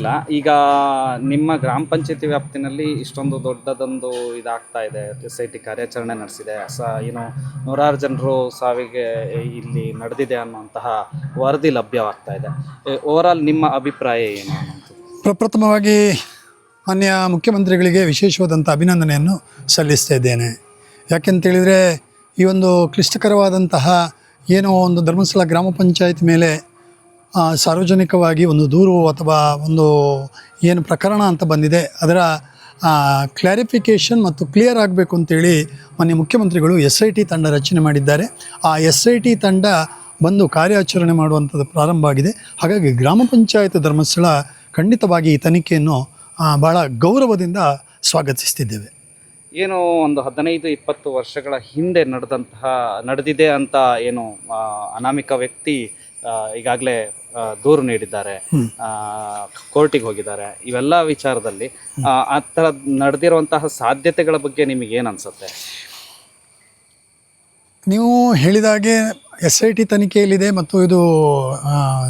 ಇಲ್ಲ. ಈಗ ನಿಮ್ಮ ಗ್ರಾಮ ಪಂಚಾಯತಿ ವ್ಯಾಪ್ತಿನಲ್ಲಿ ಇಷ್ಟೊಂದು ದೊಡ್ಡದೊಂದು ಇದಾಗ್ತಾ ಇದೆ. ಎಸ್ ಐ ಟಿ ಕಾರ್ಯಾಚರಣೆ ನಡೆಸಿದೆ. ಸ, ಏನು ನೂರಾರು ಜನರು ಸಾವಿಗೆ ಇಲ್ಲಿ ನಡೆದಿದೆ ಅನ್ನುವಂತಹ ವರದಿ ಲಭ್ಯವಾಗ್ತಾ ಇದೆ. ಓವರಾಲ್ ನಿಮ್ಮ ಅಭಿಪ್ರಾಯ ಏನು ಪ್ರಪ್ರಥಮವಾಗಿ ಮಾನ್ಯ ಮುಖ್ಯಮಂತ್ರಿಗಳಿಗೆ ವಿಶೇಷವಾದಂಥ ಅಭಿನಂದನೆಯನ್ನು ಸಲ್ಲಿಸ್ತಾ ಇದ್ದೇನೆ. ಯಾಕೆಂತೇಳಿದರೆ ಈ ಒಂದು ಕ್ಲಿಷ್ಟಕರವಾದಂತಹ ಏನೋ ಒಂದು ಧರ್ಮಸ್ಥಳ ಗ್ರಾಮ ಪಂಚಾಯತ್ ಮೇಲೆ ಸಾರ್ವಜನಿಕವಾಗಿ ಒಂದು ದೂರು ಅಥವಾ ಒಂದು ಏನು ಪ್ರಕರಣ ಅಂತ ಬಂದಿದೆ, ಅದರ ಕ್ಲಾರಿಫಿಕೇಷನ್ ಮತ್ತು ಕ್ಲಿಯರ್ ಆಗಬೇಕು ಅಂತೇಳಿ ಮೊನ್ನೆ ಮುಖ್ಯಮಂತ್ರಿಗಳು ಎಸ್ ಐ ಟಿ ತಂಡ ರಚನೆ ಮಾಡಿದ್ದಾರೆ. ಆ ಎಸ್ ಐ ಟಿ ತಂಡ ಬಂದು ಕಾರ್ಯಾಚರಣೆ ಮಾಡುವಂಥದ್ದು ಪ್ರಾರಂಭ ಆಗಿದೆ. ಹಾಗಾಗಿ ಗ್ರಾಮ ಪಂಚಾಯತ್ ಧರ್ಮಸ್ಥಳ ಖಂಡಿತವಾಗಿ ಈ ತನಿಖೆಯನ್ನು ಭಾಳ ಗೌರವದಿಂದ ಸ್ವಾಗತಿಸ್ತಿದ್ದೇವೆ. ಏನು ಒಂದು ಹದಿನೈದು, ಇಪ್ಪತ್ತು ವರ್ಷಗಳ ಹಿಂದೆ ನಡೆದಂತಹ, ನಡೆದಿದೆ ಅಂತ ಏನು ಅನಾಮಿಕ ವ್ಯಕ್ತಿ ಈಗಾಗಲೇ ದೂರು ನೀಡಿದ್ದಾರೆ. ಕೋರ್ಟಿಗೆ ಹೋಗಿದ್ದಾರೆ. ಇವೆಲ್ಲ ವಿಚಾರದಲ್ಲಿ ಆ, ಥರ ನಡೆದಿರುವಂತಹ ಸಾಧ್ಯತೆಗಳ ಬಗ್ಗೆ ನಿಮಗೆ ಏನು ಅನಿಸುತ್ತೆ? ನೀವು ಹೇಳಿದಾಗೆ ಎಸ್ ಐ ಟಿ ತನಿಖೆಯಲ್ಲಿದೆ ಮತ್ತು ಇದು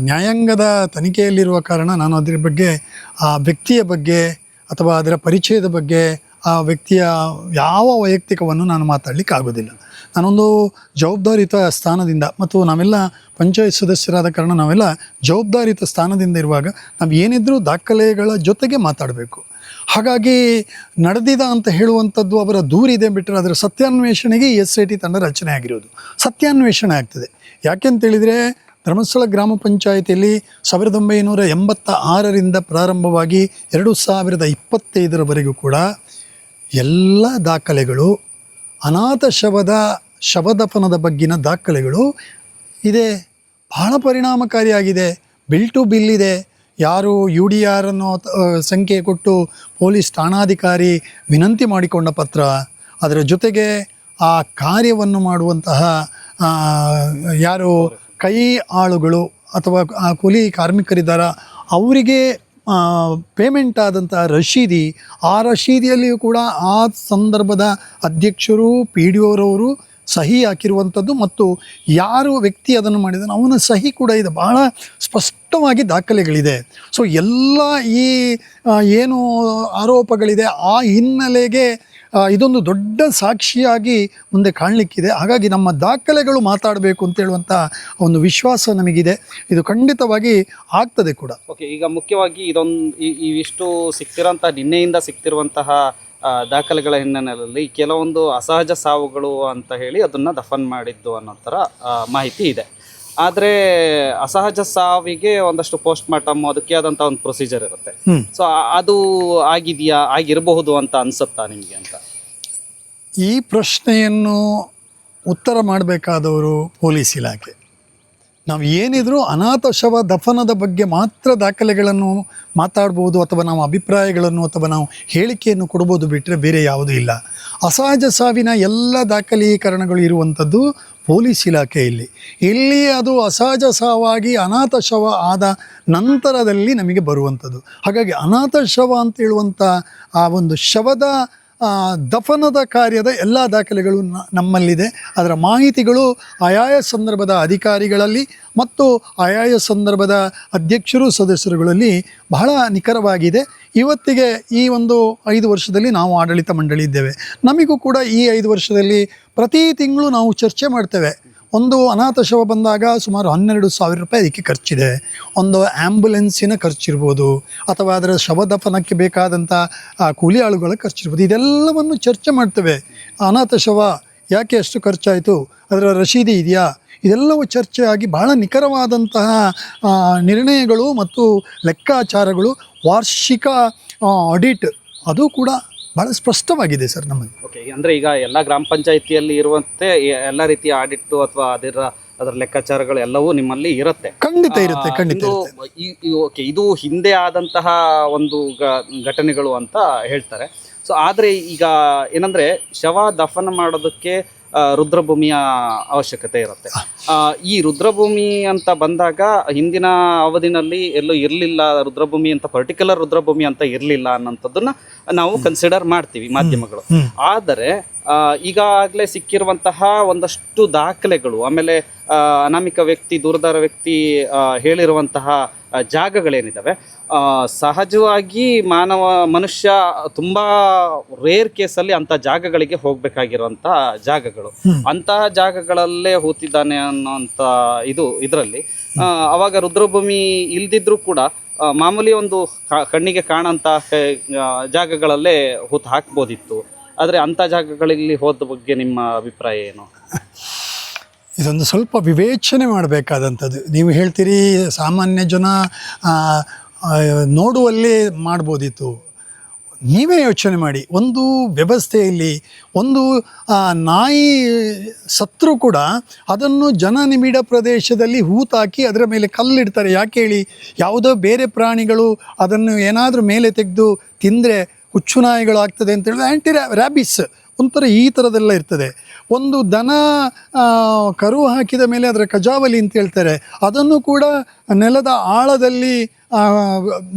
ನ್ಯಾಯಾಂಗದ ತನಿಖೆಯಲ್ಲಿರುವ ಕಾರಣ ನಾನು ಅದರ ಬಗ್ಗೆ ಆ ವ್ಯಕ್ತಿಯ ಬಗ್ಗೆ ಅಥವಾ ಅದರ ಪರಿಚಯದ ಬಗ್ಗೆ ಆ ವ್ಯಕ್ತಿಯ ಯಾವ ವೈಯಕ್ತಿಕವನ್ನು ನಾನು ಮಾತಾಡಲಿಕ್ಕೆ ಆಗೋದಿಲ್ಲ ನಾನೊಂದು ಜವಾಬ್ದಾರಿಯುತ ಸ್ಥಾನದಿಂದ ಮತ್ತು ನಾವೆಲ್ಲ ಪಂಚಾಯತ್ ಸದಸ್ಯರಾದ ಕಾರಣ ನಾವೆಲ್ಲ ಜವಾಬ್ದಾರಿಯುತ ಸ್ಥಾನದಿಂದ ಇರುವಾಗ ನಾವು ಏನಿದ್ರೂ ದಾಖಲೆಗಳ ಜೊತೆಗೆ ಮಾತಾಡಬೇಕು. ಹಾಗಾಗಿ ನಡೆದಿದ ಅಂತ ಹೇಳುವಂಥದ್ದು ಅವರ ದೂರಿದೆ ಬಿಟ್ಟರೆ ಅದರ ಸತ್ಯಾನ್ವೇಷಣೆಗೆ ಎಸ್ ಐ ಟಿ ತಂಡ ರಚನೆ ಆಗಿರೋದು. ಸತ್ಯಾನ್ವೇಷಣೆ ಆಗ್ತದೆ. ಯಾಕೆಂತೇಳಿದರೆ ಧರ್ಮಸ್ಥಳ ಗ್ರಾಮ ಪಂಚಾಯಿತಿಯಲ್ಲಿ ಸಾವಿರದ ಒಂಬೈನೂರ ಎಂಬತ್ತ ಆರರಿಂದ ಪ್ರಾರಂಭವಾಗಿ ಎರಡು ಸಾವಿರದ ಇಪ್ಪತ್ತೈದರವರೆಗೂ ಕೂಡ ಎಲ್ಲ ದಾಖಲೆಗಳು ಅನಾಥ ಶವದ, ಶವದಫನದ ಬಗ್ಗಿನ ದಾಖಲೆಗಳು ಇದೆ. ಬಹಳ ಪರಿಣಾಮಕಾರಿಯಾಗಿದೆ. ಬಿಲ್ ಟು ಬಿಲ್ ಇದೆ. ಯಾರು ಯು ಡಿ ಆರ್ ಅನ್ನೋ ಸಂಖ್ಯೆ ಕೊಟ್ಟು ಪೊಲೀಸ್ ಠಾಣಾಧಿಕಾರಿ ವಿನಂತಿ ಮಾಡಿಕೊಂಡ ಪತ್ರ. ಅದರ ಜೊತೆಗೆ ಆ ಕಾರ್ಯವನ್ನು ಮಾಡುವಂತಹ ಯಾರು ಕೈ ಆಳುಗಳು ಅಥವಾ ಆ ಕೂಲಿ ಕಾರ್ಮಿಕರಿದ್ದಾರ, ಅವರಿಗೆ ಪೇಮೆಂಟ್ ಆದಂಥ ರಶೀದಿ, ಆ ರಶೀದಿಯಲ್ಲಿಯೂ ಕೂಡ ಆ ಸಂದರ್ಭದ ಅಧ್ಯಕ್ಷರು ಪಿ ಡಿ ಒರವರು ಸಹಿ ಹಾಕಿರುವಂಥದ್ದು ಮತ್ತು ಯಾರು ವ್ಯಕ್ತಿ ಅದನ್ನು ಮಾಡಿದಾನೆ ಅವನ ಸಹಿ ಕೂಡ ಇದೆ. ಬಹಳ ಸ್ಪಷ್ಟವಾಗಿ ದಾಖಲೆಗಳಿದೆ. ಸೊ ಎಲ್ಲ ಈ ಏನು ಆರೋಪಗಳಿದೆ, ಆ ಹಿನ್ನೆಲೆಗೆ ಇದೊಂದು ದೊಡ್ಡ ಸಾಕ್ಷಿಯಾಗಿ ಮುಂದೆ ಕಾಣಲಿಕ್ಕಿದೆ. ಹಾಗಾಗಿ ನಮ್ಮ ದಾಖಲೆಗಳು ಮಾತಾಡಬೇಕು ಅಂತ ಹೇಳುವಂಥ ಒಂದು ವಿಶ್ವಾಸ ನಮಗಿದೆ. ಇದು ಖಂಡಿತವಾಗಿ ಆಗ್ತದೆ ಕೂಡ. ಓಕೆ, ಈಗ ಮುಖ್ಯವಾಗಿ ಇದೊಂದು ಇವಿಷ್ಟು ಸಿಕ್ತಿರೋಂತಹ ನಿನ್ನೆಯಿಂದ ಸಿಕ್ತಿರುವಂತಹ ದಾಖಲೆಗಳ ಹಿನ್ನೆಲೆಯಲ್ಲಿ ಕೆಲವೊಂದು ಅಸಹಜ ಸಾವುಗಳು ಅಂತ ಹೇಳಿ ಅದನ್ನು ದಫನ್ ಮಾಡಿದ್ದು ಅನ್ನೋ ಥರ ಮಾಹಿತಿ ಇದೆ. ಆದರೆ ಅಸಹಜ ಸಾವಿಗೆ ಒಂದಷ್ಟು ಪೋಸ್ಟ್ ಮಾರ್ಟಮ್ ಅದಕ್ಕೆ ಆದಂತ ಒಂದು ಪ್ರೊಸೀಜರ್ ಇರುತ್ತೆ. ಸೊ ಅದು ಆಗಿದೆಯಾ ಆಗಿರಬಹುದು ಅಂತ ಅನ್ಸುತ್ತಾ ನಿಮಗೆ ಅಂತ? ಈ ಪ್ರಶ್ನೆಯನ್ನು ಉತ್ತರ ಮಾಡಬೇಕಾದವರು ಪೊಲೀಸ್ ಇಲಾಖೆ. ನಾವು ಏನಿದ್ರೂ ಅನಾಥ ಶವ ದಫನದ ಬಗ್ಗೆ ಮಾತ್ರ ದಾಖಲೆಗಳನ್ನು ಮಾತಾಡ್ಬೋದು ಅಥವಾ ನಾವು ಅಭಿಪ್ರಾಯಗಳನ್ನು ಅಥವಾ ನಾವು ಹೇಳಿಕೆಯನ್ನು ಕೊಡ್ಬೋದು ಬಿಟ್ಟರೆ ಬೇರೆ ಯಾವುದೂ ಇಲ್ಲ. ಅಸಹಜ ಸಾವಿನ ಎಲ್ಲ ದಾಖಲೀಕರಣಗಳು ಇರುವಂಥದ್ದು ಪೊಲೀಸ್ ಇಲಾಖೆಯಲ್ಲಿ ಇಲ್ಲಿ. ಅದು ಅಸಹಜ ಸಹವಾಗಿ ಅನಾಥ ಶವ ಆದ ನಂತರದಲ್ಲಿ ನಮಗೆ ಬರುವಂಥದ್ದು. ಹಾಗಾಗಿ ಅನಾಥ ಶವ ಅಂತ ಹೇಳುವಂಥ ಆ ಒಂದು ಶವದ ದಫನದ ಕಾರ್ಯದ ಎಲ್ಲ ದಾಖಲೆಗಳು ನಮ್ಮಲ್ಲಿದೆ. ಅದರ ಮಾಹಿತಿಗಳು ಆಯಾಯ ಸಂದರ್ಭದ ಅಧಿಕಾರಿಗಳಲ್ಲಿ ಮತ್ತು ಆಯಾಯ ಸಂದರ್ಭದ ಅಧ್ಯಕ್ಷರು ಸದಸ್ಯರುಗಳಲ್ಲಿ ಬಹಳ ನಿಖರವಾಗಿದೆ. ಇವತ್ತಿಗೆ ಈ ಒಂದು ಐದು ವರ್ಷದಲ್ಲಿ ನಾವು ಆಡಳಿತ ಮಂಡಳಿ ಇದ್ದೇವೆ. ನಮಗೂ ಕೂಡ ಈ ಐದು ವರ್ಷದಲ್ಲಿ ಪ್ರತಿ ತಿಂಗಳು ನಾವು ಚರ್ಚೆ ಮಾಡ್ತೇವೆ. ಒಂದು ಅನಾಥ ಶವ ಬಂದಾಗ ಸುಮಾರು ಹನ್ನೆರಡು ಸಾವಿರ ರೂಪಾಯಿ ಅದಕ್ಕೆ ಖರ್ಚಿದೆ. ಒಂದು ಆ್ಯಂಬುಲೆನ್ಸಿನ ಖರ್ಚಿರ್ಬೋದು, ಅಥವಾ ಅದರ ಶವ ದಫನಕ್ಕೆ ಬೇಕಾದಂಥ ಕೂಲಿ ಆಳುಗಳ ಖರ್ಚಿರ್ಬೋದು. ಇದೆಲ್ಲವನ್ನು ಚರ್ಚೆ ಮಾಡ್ತೇವೆ. ಅನಾಥ ಶವ ಯಾಕೆ ಅಷ್ಟು ಖರ್ಚಾಯಿತು? ಅದರ ರಶೀದಿ ಇದೆಯಾ? ಇದೆಲ್ಲವೂ ಚರ್ಚೆಯಾಗಿ ಬಹಳ ನಿಖರವಾದಂತಹ ನಿರ್ಣಯಗಳು ಮತ್ತು ಲೆಕ್ಕಾಚಾರಗಳು, ವಾರ್ಷಿಕ ಆಡಿಟ್, ಅದು ಕೂಡ ಭಾಳ ಸ್ಪಷ್ಟವಾಗಿದೆ ಸರ್ ನಮಗೆ ಓಕೆ ಅಂದರೆ ಈಗ ಎಲ್ಲ ಗ್ರಾಮ ಪಂಚಾಯಿತಿಯಲ್ಲಿ ಇರುವಂತೆ ಎಲ್ಲ ರೀತಿಯ ಆಡಿಟ್ಟು ಅಥವಾ ಅದರ ಅದರ ಲೆಕ್ಕಾಚಾರಗಳು ಎಲ್ಲವೂ ನಿಮ್ಮಲ್ಲಿ ಇರುತ್ತೆ. ಖಂಡಿತ ಇರುತ್ತೆ ಖಂಡಿತ ಇರುತ್ತೆ. ಓಕೆ ಇದು ಹಿಂದೆ ಆದಂತಹ ಒಂದು ಗ- ಘಟನೆಗಳು ಅಂತ ಹೇಳ್ತಾರೆ. ಸೊ ಆದರೆ ಈಗ ಏನಂದರೆ ಶವ ದಫನ ಮಾಡೋದಕ್ಕೆ ರುದ್ರಭೂಮಿಯ ಅವಶ್ಯಕತೆ ಇರುತ್ತೆ. ಈ ರುದ್ರಭೂಮಿ ಅಂತ ಬಂದಾಗ ಹಿಂದಿನ ಅವಧಿನಲ್ಲಿ ಎಲ್ಲೂ ಇರಲಿಲ್ಲ ರುದ್ರಭೂಮಿ ಅಂತ ಪರ್ಟಿಕ್ಯುಲರ್ ರುದ್ರಭೂಮಿ ಅಂತ ಇರಲಿಲ್ಲ ಅನ್ನೋಂಥದ್ದನ್ನ ನಾವು ಕನ್ಸಿಡರ್ ಮಾಡ್ತೀವಿ ಮಾಧ್ಯಮಗಳು. ಆದರೆ ಈಗಾಗಲೇ ಸಿಕ್ಕಿರುವಂತಹ ಒಂದಷ್ಟು ದಾಖಲೆಗಳು ಆಮೇಲೆ ಅನಾಮಿಕ ವ್ಯಕ್ತಿ ದೂರದಾರ ವ್ಯಕ್ತಿ ಹೇಳಿರುವಂತಹ ಜಾಗಗಳೇನಿದ್ದಾವೆ ಸಹಜವಾಗಿ ಮಾನವ ಮನುಷ್ಯ ತುಂಬ ರೇರ್ ಕೇಸಲ್ಲಿ ಅಂಥ ಜಾಗಗಳಿಗೆ ಹೋಗಬೇಕಾಗಿರುವಂಥ ಜಾಗಗಳು. ಅಂತಹ ಜಾಗಗಳಲ್ಲೇ ಹೂತಿದ್ದಾನೆ ಅನ್ನೋಂಥ ಇದು ಇದರಲ್ಲಿ. ಅವಾಗ ರುದ್ರಭೂಮಿ ಇಲ್ದಿದ್ರೂ ಕೂಡ ಮಾಮೂಲಿ ಒಂದು ಕಣ್ಣಿಗೆ ಕಾಣಂತ ಜಾಗಗಳಲ್ಲೇ ಹೂತು ಹಾಕ್ಬೋದಿತ್ತು. ಆದರೆ ಅಂಥ ಜಾಗಗಳಲ್ಲಿ ಹೋದ ಬಗ್ಗೆ ನಿಮ್ಮ ಅಭಿಪ್ರಾಯ ಏನು? ಇದೊಂದು ಸ್ವಲ್ಪ ವಿವೇಚನೆ ಮಾಡಬೇಕಾದಂಥದ್ದು. ನೀವು ಹೇಳ್ತೀರಿ, ಸಾಮಾನ್ಯ ಜನ ನೋಡುವಲ್ಲೇ ಮಾಡ್ಬೋದಿತ್ತು. ನೀವೇ ಯೋಚನೆ ಮಾಡಿ. ಒಂದು ವ್ಯವಸ್ಥೆಯಲ್ಲಿ ಒಂದು ನಾಯಿ ಸತ್ರು ಕೂಡ ಅದನ್ನು ಜನ ನಿಬಿಡ ಪ್ರದೇಶದಲ್ಲಿ ಹೂತಾಕಿ ಅದರ ಮೇಲೆ ಕಲ್ಲಿಡ್ತಾರೆ. ಯಾಕೆ ಹೇಳಿ? ಯಾವುದೋ ಬೇರೆ ಪ್ರಾಣಿಗಳು ಅದನ್ನು ಏನಾದರೂ ಮೇಲೆ ತೆಗೆದು ತಿಂದರೆ ಹುಚ್ಚು ನಾಯಿಗಳು ಆಗ್ತದೆ ಅಂತೇಳಿದ್ರೆ ಆ್ಯಂಟಿ ರ್ಯಾಬಿಸ್. ಒಂಥರ ಈ ಥರದೆಲ್ಲ ಇರ್ತದೆ. ಒಂದು ದನ ಕರು ಹಾಕಿದ ಮೇಲೆ ಅದರ ಕಜಾವಲಿ ಅಂತ ಹೇಳ್ತಾರೆ. ಅದನ್ನು ಕೂಡ ನೆಲದ ಆಳದಲ್ಲಿ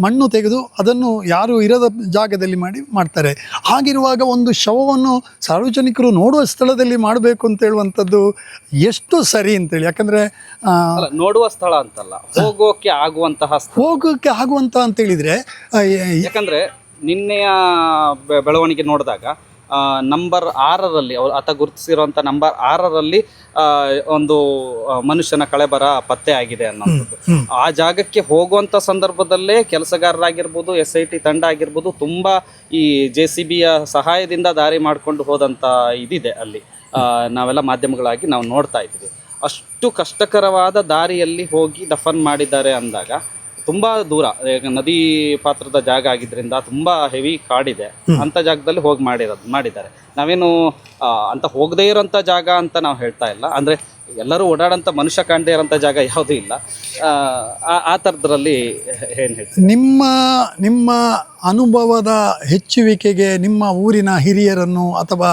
ಮಣ್ಣು ತೆಗೆದು ಅದನ್ನು ಯಾರು ಇರದ ಜಾಗದಲ್ಲಿ ಮಾಡಿ ಮಾಡ್ತಾರೆ. ಹಾಗಿರುವಾಗ ಒಂದು ಶವವನ್ನು ಸಾರ್ವಜನಿಕರು ನೋಡುವ ಸ್ಥಳದಲ್ಲಿ ಮಾಡಬೇಕು ಅಂತ ಹೇಳುವಂಥದ್ದು ಎಷ್ಟು ಸರಿ ಅಂತೇಳಿ. ಯಾಕಂದರೆ ನೋಡುವ ಸ್ಥಳ ಅಂತಲ್ಲ ಹೋಗೋಕೆ ಆಗುವಂತಹ ಹೋಗೋಕ್ಕೆ ಆಗುವಂಥ ಅಂತೇಳಿದರೆ ಯಾಕಂದರೆ ನಿನ್ನೆಯ ಬೆಳವಣಿಗೆ ನೋಡಿದಾಗ ನಂಬರ್ ಆರರಲ್ಲಿ ಅವ್ರು ಆತ ಗುರುತಿಸಿರುವಂಥ ನಂಬರ್ ಆರರಲ್ಲಿ ಒಂದು ಮನುಷ್ಯನ ಕಳೆಬರ ಪತ್ತೆ ಆಗಿದೆ ಅನ್ನೋದು ಆ ಜಾಗಕ್ಕೆ ಹೋಗುವಂಥ ಸಂದರ್ಭದಲ್ಲೇ ಕೆಲಸಗಾರರಾಗಿರ್ಬೋದು ಎಸ್ ಐ ಟಿ ತಂಡ ಆಗಿರ್ಬೋದು ತುಂಬ ಈ ಜೆ ಸಿ ಬಿಯ ಸಹಾಯದಿಂದ ದಾರಿ ಮಾಡಿಕೊಂಡು ಹೋದಂಥ ಇದಿದೆ ಅಲ್ಲಿ. ನಾವೆಲ್ಲ ಮಾಧ್ಯಮಗಳಾಗಿ ನಾವು ನೋಡ್ತಾ ಇದ್ವಿ ಅಷ್ಟು ಕಷ್ಟಕರವಾದ ದಾರಿಯಲ್ಲಿ ಹೋಗಿ ದಫನ್ ಮಾಡಿದ್ದಾರೆ ಅಂದಾಗ ತುಂಬಾ ದೂರ. ಈಗ ನದಿ ಪಾತ್ರದ ಜಾಗ ಆಗಿದ್ದರಿಂದ ತುಂಬ ಹೆವಿ ಕಾಡಿದೆ. ಅಂಥ ಜಾಗದಲ್ಲಿ ಹೋಗಿ ಮಾಡಿರೋದು ಮಾಡಿದ್ದಾರೆ. ನಾವೇನು ಅಂತ ಹೋಗದೇ ಇರೋಂಥ ಜಾಗ ಅಂತ ನಾವು ಹೇಳ್ತಾ ಇಲ್ಲ. ಅಂದರೆ ಎಲ್ಲರೂ ಓಡಾಡೋಂಥ ಮನುಷ್ಯ ಕಾಣದೇ ಇರೋಂಥ ಜಾಗ ಯಾವುದೂ ಇಲ್ಲ. ಆ ಥರದ್ರಲ್ಲಿ ಏನು ಹೇಳ್ತೀವಿ ನಿಮ್ಮ ನಿಮ್ಮ ಅನುಭವದ ಹೆಚ್ಚುವಿಕೆಗೆ ನಿಮ್ಮ ಊರಿನ ಹಿರಿಯರನ್ನು ಅಥವಾ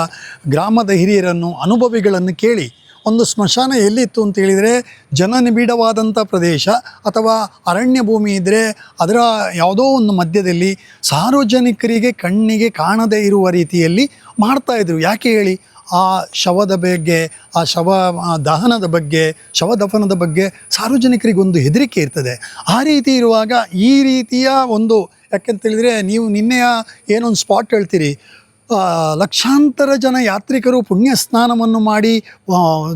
ಗ್ರಾಮದ ಹಿರಿಯರನ್ನು ಅನುಭವಿಗಳನ್ನು ಕೇಳಿ. ಒಂದು ಸ್ಮಶಾನ ಎಲ್ಲಿತ್ತು ಅಂತ ಹೇಳಿದರೆ ಜನನಿಬಿಡವಾದಂಥ ಪ್ರದೇಶ ಅಥವಾ ಅರಣ್ಯ ಭೂಮಿ ಇದ್ದರೆ ಅದರ ಯಾವುದೋ ಒಂದು ಮಧ್ಯದಲ್ಲಿ ಸಾರ್ವಜನಿಕರಿಗೆ ಕಣ್ಣಿಗೆ ಕಾಣದೇ ಇರುವ ರೀತಿಯಲ್ಲಿ ಮಾಡ್ತಾಯಿದ್ರು ಯಾಕೆ ಹೇಳಿ? ಆ ಶವದ ಬಗ್ಗೆ, ಆ ಶವ ದಹನದ ಬಗ್ಗೆ, ಶವ ದಫನದ ಬಗ್ಗೆ ಸಾರ್ವಜನಿಕರಿಗೆ ಒಂದು ಹೆದರಿಕೆ ಇರ್ತದೆ. ಆ ರೀತಿ ಇರುವಾಗ ಈ ರೀತಿಯ ಒಂದು ಯಾಕೆಂತೇಳಿದರೆ ನೀವು ನಿನ್ನೆಯ ಏನೊಂದು ಸ್ಪಾಟ್ ಹೇಳ್ತೀರಿ? ಲಕ್ಷಾಂತರ ಜನ ಯಾತ್ರಿಕರು ಪುಣ್ಯ ಸ್ನಾನವನ್ನು ಮಾಡಿ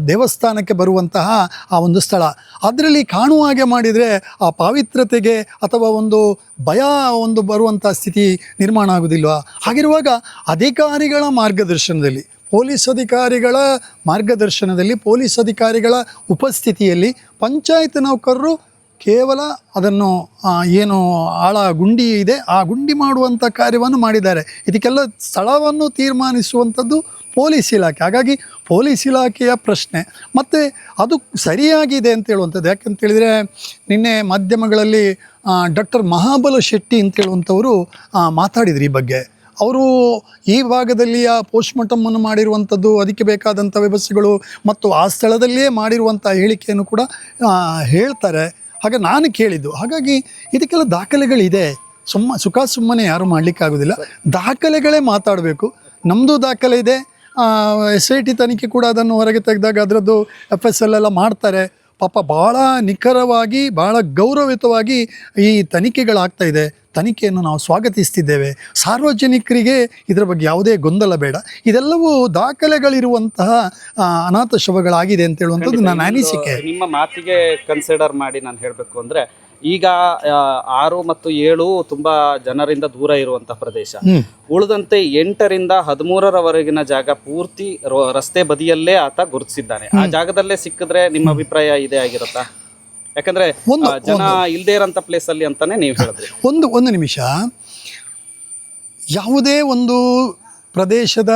ದೇವಸ್ಥಾನಕ್ಕೆ ಬರುವಂತಹ ಆ ಒಂದು ಸ್ಥಳ. ಅದರಲ್ಲಿ ಕಾಣುವ ಹಾಗೆ ಮಾಡಿದರೆ ಆ ಪಾವಿತ್ರತೆಗೆ ಅಥವಾ ಒಂದು ಭಯ ಒಂದು ಬರುವಂಥ ಸ್ಥಿತಿ ನಿರ್ಮಾಣ ಆಗೋದಿಲ್ವಾ? ಹಾಗಿರುವಾಗ ಅಧಿಕಾರಿಗಳ ಮಾರ್ಗದರ್ಶನದಲ್ಲಿ, ಪೊಲೀಸ್ ಅಧಿಕಾರಿಗಳ ಮಾರ್ಗದರ್ಶನದಲ್ಲಿ, ಪೊಲೀಸ್ ಅಧಿಕಾರಿಗಳ ಉಪಸ್ಥಿತಿಯಲ್ಲಿ ಪಂಚಾಯತ್ ನೌಕರರು ಕೇವಲ ಅದನ್ನು ಆ, ಏನು ಆಳ ಗುಂಡಿ ಇದೆ ಆ ಗುಂಡಿ ಮಾಡುವಂಥ ಕಾರ್ಯವನ್ನು ಮಾಡಿದ್ದಾರೆ. ಇದಕ್ಕೆಲ್ಲ ಸ್ಥಳವನ್ನು ತೀರ್ಮಾನಿಸುವಂಥದ್ದು ಪೊಲೀಸ್ ಇಲಾಖೆ. ಹಾಗಾಗಿ ಪೊಲೀಸ್ ಇಲಾಖೆಯ ಪ್ರಶ್ನೆ. ಮತ್ತು ಅದು ಸರಿಯಾಗಿದೆ ಅಂತ ಹೇಳುವಂಥದ್ದು. ಯಾಕಂತೇಳಿದರೆ ನಿನ್ನೆ ಮಾಧ್ಯಮಗಳಲ್ಲಿ ಡಾಕ್ಟರ್ ಮಹಾಬಲ ಶೆಟ್ಟಿ ಅಂತೇಳುವಂಥವರು ಮಾತಾಡಿದರು ಆ, ಈ ಬಗ್ಗೆ. ಅವರು ಈ ಭಾಗದಲ್ಲಿ ಭಾಗದಲ್ಲಿಯ ಪೋಸ್ಟ್ಮಾರ್ಟಮನ್ನು ಮಾಡಿರುವಂಥದ್ದು ಅದಕ್ಕೆ ಬೇಕಾದಂಥ ವ್ಯವಸ್ಥೆಗಳು ಮತ್ತು ಆ ಸ್ಥಳದಲ್ಲಿಯೇ ಮಾಡಿರುವಂಥ ಹೇಳಿಕೆಯನ್ನು ಕೂಡ ಹೇಳ್ತಾರೆ. ಹಾಗೆ ನಾನು ಕೇಳಿದ್ದು, ಹಾಗಾಗಿ ಇದಕ್ಕೆಲ್ಲ ದಾಖಲೆಗಳಿದೆ. ಸುಮ್ಮ, ಸುಖ ಸುಮ್ಮನೆ ಯಾರು ಮಾಡಲಿಕ್ಕಾಗೋದಿಲ್ಲ. ದಾಖಲೆಗಳೇ ಮಾತಾಡಬೇಕು. ನಮ್ಮದು ದಾಖಲೆ ಇದೆ. ಎಸ್ ಐ ಟಿ ತನಿಖೆ ಕೂಡ ಅದನ್ನು ಹೊರಗೆ ತೆಗೆದಾಗ ಅದರದ್ದು ಎಫ್ ಎಸ್ ಎಲ್ ಎಲ್ಲ ಮಾಡ್ತಾರೆ. ಪಾಪ ಭಾಳ ನಿಖರವಾಗಿ ಭಾಳ ಗೌರವಯುತವಾಗಿ ಈ ತನಿಖೆಗಳಾಗ್ತಾ ಇದೆ. ತನಿಖೆಯನ್ನು ನಾವು ಸ್ವಾಗತಿಸ್ತಿದ್ದೇವೆ. ಸಾರ್ವಜನಿಕರಿಗೆ ಇದರ ಬಗ್ಗೆ ಯಾವುದೇ ಗೊಂದಲ ಬೇಡ. ಇದೆಲ್ಲವೂ ದಾಖಲೆಗಳಿರುವಂತಹ ಅನಾಥ ಶವಗಳಾಗಿದೆ ಅಂತ ಹೇಳುವಂಥದ್ದು ನನ್ನ ಅನಿಸಿಕೆ. ನಿಮ್ಮ ಮಾತಿಗೆ ಕನ್ಸಿಡರ್ ಮಾಡಿ ನಾನು ಹೇಳಬೇಕು ಅಂದ್ರೆ ಈಗ ಆರು ಮತ್ತು ಏಳು ತುಂಬಾ ಜನರಿಂದ ದೂರ ಇರುವಂತಹ ಪ್ರದೇಶ. ಉಳಿದಂತೆ ಎಂಟರಿಂದ ಹದಿಮೂರರವರೆಗಿನ ಜಾಗ ಪೂರ್ತಿ ರಸ್ತೆ ಬದಿಯಲ್ಲೇ ಆತ ಗುರುತಿಸಿದ್ದಾನೆ. ಆ ಜಾಗದಲ್ಲೇ ಸಿಕ್ಕಿದ್ರೆ ನಿಮ್ಮ ಅಭಿಪ್ರಾಯ ಇದೇ ಆಗಿರುತ್ತಾ? ಯಾಕಂದ್ರೆ ಜನ ಇಲ್ಲದೆ ಇರೋಂಥ ಪ್ಲೇಸ್ ಅಲ್ಲಿ ಅಂತಾನೆ ನೀವು ಹೇಳಿದ್ರಿ. ಒಂದು ಒಂದು ನಿಮಿಷ. ಯಾವುದೇ ಒಂದು ಪ್ರದೇಶದ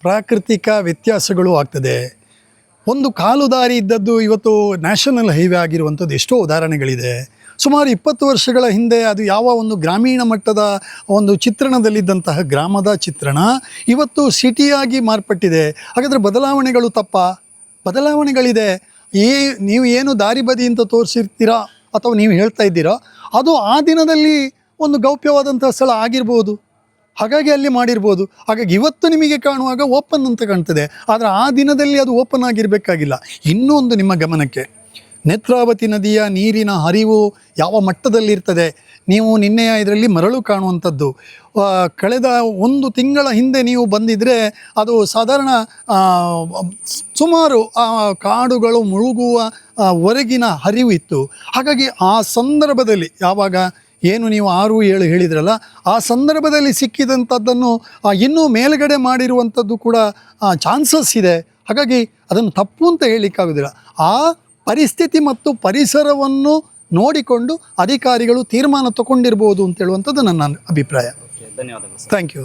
ಪ್ರಾಕೃತಿಕ ವ್ಯತ್ಯಾಸಗಳು ಆಗ್ತದೆ. ಒಂದು ಕಾಲು ದಾರಿ ಇದ್ದದ್ದು ಇವತ್ತು ನ್ಯಾಷನಲ್ ಹೈವೇ ಆಗಿರುವಂಥದ್ದು ಎಷ್ಟೋ ಉದಾಹರಣೆಗಳಿದೆ. ಸುಮಾರು ಇಪ್ಪತ್ತು ವರ್ಷಗಳ ಹಿಂದೆ ಅದು ಯಾವ ಒಂದು ಗ್ರಾಮೀಣ ಮಟ್ಟದ ಒಂದು ಚಿತ್ರಣದಲ್ಲಿದ್ದಂತಹ ಗ್ರಾಮದ ಚಿತ್ರಣ ಇವತ್ತು ಸಿಟಿಯಾಗಿ ಮಾರ್ಪಟ್ಟಿದೆ. ಹಾಗಾದರೆ ಬದಲಾವಣೆಗಳು ತಪ್ಪ? ಬದಲಾವಣೆಗಳಿದೆ. ಏ ನೀವು ಏನು ದಾರಿ ಬದಿ ಅಂತ ತೋರಿಸಿರ್ತೀರಾ ಅಥವಾ ನೀವು ಹೇಳ್ತಾ ಇದ್ದೀರಾ? ಅದು ಆ ದಿನದಲ್ಲಿ ಒಂದು ಗೌಪ್ಯವಾದಂಥ ಸ್ಥಳ ಆಗಿರ್ಬೋದು. ಹಾಗಾಗಿ ಅಲ್ಲಿ ಮಾಡಿರ್ಬೋದು. ಹಾಗಾಗಿ ಇವತ್ತು ನಿಮಗೆ ಕಾಣುವಾಗ ಓಪನ್ ಅಂತ ಕಾಣ್ತದೆ. ಆದರೆ ಆ ದಿನದಲ್ಲಿ ಅದು ಓಪನ್ ಆಗಿರಬೇಕಾಗಿಲ್ಲ. ಇನ್ನೂ ಒಂದು ನಿಮ್ಮ ಗಮನಕ್ಕೆ. ನೇತ್ರಾವತಿ ನದಿಯ ನೀರಿನ ಹರಿವು ಯಾವ ಮಟ್ಟದಲ್ಲಿರ್ತದೆ ನೀವು ನಿನ್ನೆಯ ಇದರಲ್ಲಿ ಮರಳು ಕಾಣುವಂಥದ್ದು. ಕಳೆದ ಒಂದು ತಿಂಗಳ ಹಿಂದೆ ನೀವು ಬಂದಿದ್ದರೆ ಅದು ಸಾಧಾರಣ ಸುಮಾರು ಕಾಡುಗಳು ಮುಳುಗುವ ಹೊರಗಿನ ಹರಿವು ಇತ್ತು. ಹಾಗಾಗಿ ಆ ಸಂದರ್ಭದಲ್ಲಿ ಯಾವಾಗ ಏನು ನೀವು ಆರು ಏಳು ಹೇಳಿದ್ರಲ್ಲ ಆ ಸಂದರ್ಭದಲ್ಲಿ ಸಿಕ್ಕಿದಂಥದ್ದನ್ನು ಇನ್ನೂ ಮೇಲ್ಗಡೆ ಮಾಡಿರುವಂಥದ್ದು ಕೂಡ ಚಾನ್ಸಸ್ ಇದೆ. ಹಾಗಾಗಿ ಅದನ್ನು ತಪ್ಪು ಅಂತ ಹೇಳಲಿಕ್ಕಾಗೋದಿಲ್ಲ. ಆ ಪರಿಸ್ಥಿತಿ ಮತ್ತು ಪರಿಸರವನ್ನು ನೋಡಿಕೊಂಡು ಅಧಿಕಾರಿಗಳು ತೀರ್ಮಾನ ತಗೊಂಡಿರ್ಬೋದು ಅಂತ ಹೇಳುವಂಥದ್ದು ನನ್ನ ಅಭಿಪ್ರಾಯ. ಧನ್ಯವಾದಗಳು ಥ್ಯಾಂಕ್ ಯು